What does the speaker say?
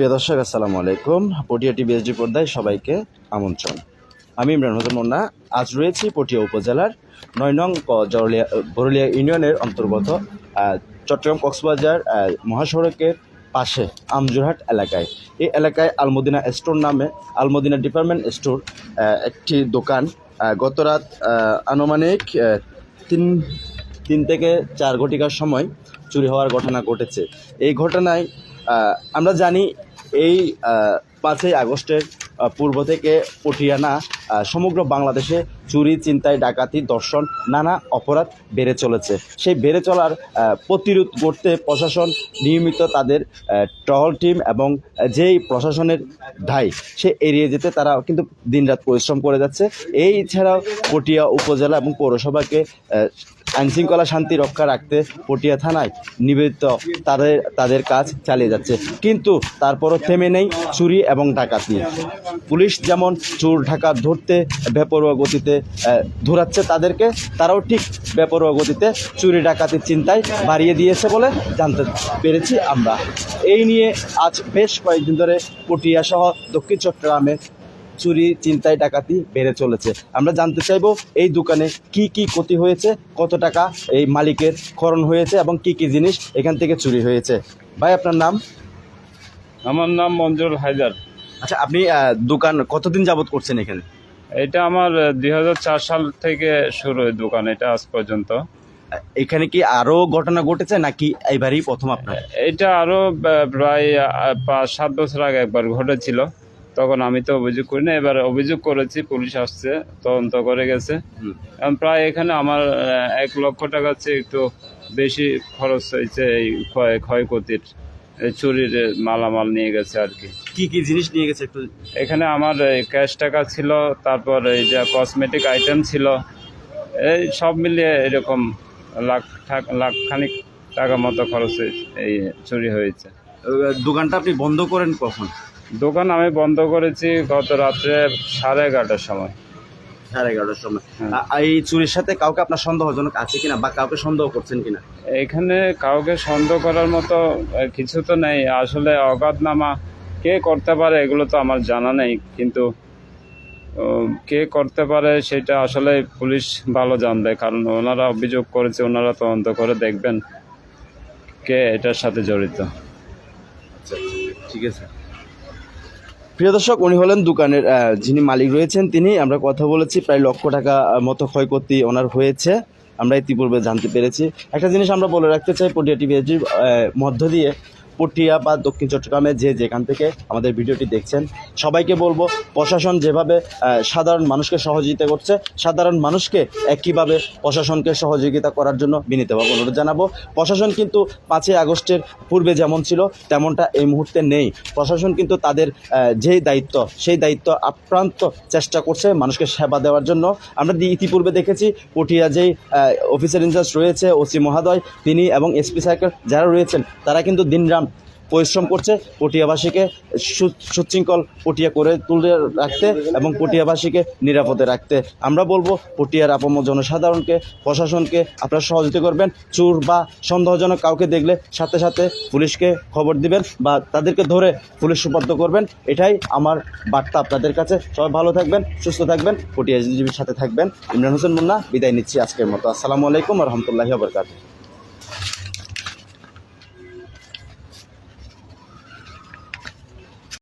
প্রিয় দর্শক, আসসালামু আলাইকুম। পটিয়া টিভি এসডি পর্দায় সবাইকে আমন্ত্রণ। আমি ইমরান হোসেন মুন্না। আজ রয়েছি পটিয়া উপজেলার নয় নং জরলিয়া, বরলিয়া ইউনিয়নের অন্তর্গত চট্টগ্রাম কক্সবাজার মহাসড়কের পাশে আমজুরহাট এলাকায়। এই এলাকায় আলমদিনা স্টোর নামে আলমদিনা ডিপার্টমেন্ট স্টোর একটি দোকান গত রাত আনুমানিক তিন তিন থেকে চার ঘটিকার সময় চুরি হওয়ার ঘটনা ঘটেছে। এই ঘটনায় আমরা জানি এই পাঁচই আগস্টের পূর্ব থেকে পটিয়ানা সমগ্র বাংলাদেশে চুরি চিন্তায় ডাকাতি দর্শন নানা অপরাধ বেড়ে চলেছে। সেই বেড়ে চলার প্রতিরোধ করতে প্রশাসন নিয়মিত তাদের টহল টিম এবং যেই প্রশাসনের দায় সে এড়িয়ে যেতে তারা কিন্তু দিনরাত পরিশ্রম করে যাচ্ছে। এই ছাড়াও পটিয়া উপজেলা এবং পৌরসভাকে আইনশৃঙ্খলা শান্তি রক্ষা রাখতে পটিয়া থানায় নিবেদিত তাদের তাদের কাজ চালিয়ে যাচ্ছে। কিন্তু তারপরও থেমে নেই চুরি এবং ডাকাতি পুলিশ যেমন চোর ডাকাত ধরতে বেপরোয়া গতিতে ধরাচ্ছে তাদেরকে, তারাও ঠিক বেপরোয়া গতিতে চুরি ডাকাতির চিন্তায় বাড়িয়ে দিয়েছে বলে জানতে পেরেছি আমরা। এই নিয়ে আজ বেশ কয়েকদিন ধরে পটিয়া সহ দক্ষিণ চট্টগ্রামে চুরি চিন্তায় ডাকাতি বেড়ে চলেছে। আমরা জানতে চাইব এই দোকানে কি কি ক্ষতি হয়েছে কত টাকা এই মালিকের খরণ হয়েছে এবং কি কি জিনিস এখান থেকে চুরি হয়েছে। ভাই আপনার নাম? আমার নাম মঞ্জুর হায়দার। আচ্ছা আপনি দোকান কতদিন যাবত করছেন এখানে? এটা আমার দুই হাজার চার সাল থেকে শুরু এই দোকান এটা আজ পর্যন্ত। এখানে কি আরও ঘটনা ঘটেছে নাকি এইবারই প্রথম আপনার? এটা আরও প্রায় পাঁচ সাত বছর আগে একবার ঘটেছিল। তখন আমি তো অভিযোগ করি না এবার অভিযোগ করেছি পুলিশ আসছে তদন্ত করে গেছে। প্রায় এখানে আমার এক লক্ষ টাকার চেয়ে একটু বেশি খরচ হয়েছে এই ক্ষয় ক্ষয়ক্ষতির চুরির মালামাল নিয়ে গেছে আর কি। কি কি জিনিস নিয়ে গেছে একটু? এখানে আমার ক্যাশ টাকা ছিল তারপর এই যে কসমেটিক আইটেম ছিল এই সব মিলিয়ে এরকম লাখ লাখ খানিক টাকা মতো খরচ হয়েছে এই চুরি হয়েছে। দোকানটা আপনি বন্ধ করেন কখন? দোকান আমি বন্ধ করেছি গত রাত্রে সাড়ে এগারোটার সময়। সাড়ে এগারোটার সময়। হ্যাঁ। এই চুরির সাথে কাউকে আপনার সন্দেহজনক আছে কিনা বা কাউকে সন্দেহ করছেন কিনা? এখানে কাউকে সন্দেহ করার মতো কিছু তো নেই। আসলে অগাধনামা কে করতে পারে এগুলো তো আমার জানা নেই। কিন্তু কে করতে পারে সেটা আসলে পুলিশ ভালো জানবে। কারণ ওনারা অভিযোগ করেছে ওনারা তদন্ত করে দেখবেন কে এটার সাথে জড়িত। আচ্ছা ঠিক আছে। প্রিয় দর্শক, উনি হলেন দোকানের যিনি মালিক রয়েছেন তিনি। আমরা কথা বলেছি, প্রায় লক্ষ টাকা মতো ক্ষয়ক্ষতি ওনার হয়েছে। আমরা ইতিপূর্বে জানতে পেরেছি। একটা জিনিস আমরা বলে রাখতে চাই, পটিয়া টিভি মধ্য দিয়ে। পটিয়া বা দক্ষিণ চট্টগ্রামে যে যেখান থেকে আমাদের ভিডিওটি দেখছেন, সবাইকে বলব, প্রশাসন যেভাবে সাধারণ মানুষকে সহযোগিতা করছে, সাধারণ মানুষকে একইভাবে প্রশাসনকে সহযোগিতা করার জন্য বিনীতভাবে অনুরোধ জানাব। প্রশাসন কিন্তু পাঁচই আগস্টের পূর্বে যেমন ছিল, তেমনটা এই মুহূর্তে নেই। প্রশাসন কিন্তু তাদের যেই দায়িত্ব, সেই দায়িত্ব আপ্রান্ত চেষ্টা করছে মানুষকে সেবা দেওয়ার জন্য। আমরা ইতিপূর্বে দেখেছি পটিয়া যেই অফিসার ইনচার্জ রয়েছে, ওসি মহোদয়, তিনি এবং এসপি সার্কেল যারা রয়েছেন, তারা কিন্তু দিনরাম পরিশ্রম করছে পটিয়াবাসীকে সুশৃঙ্খল পটিয়া করে তুলে রাখতে এবং পটিয়াবাসীকে নিরাপদে রাখতে। আমরা বলব, পটিয়ার আপম জনসাধারণকে, প্রশাসনকে আপনারা সহযোগিতা করবেন। চোর বা সন্দেহজনক কাউকে দেখলে সাথে সাথে পুলিশকে খবর দিবেন বা তাদেরকে ধরে পুলিশ সুপর্দ করবেন। এটাই আমার বার্তা আপনাদের কাছে। সবাই ভালো থাকবেন, সুস্থ থাকবেন, পটিয়া সাথে থাকবেন। ইমরান হোসেন মুন্না, বিদায় নিচ্ছি আজকের মতো। আসসালামু আলাইকুম রহমতুল্লাহি আবরকাত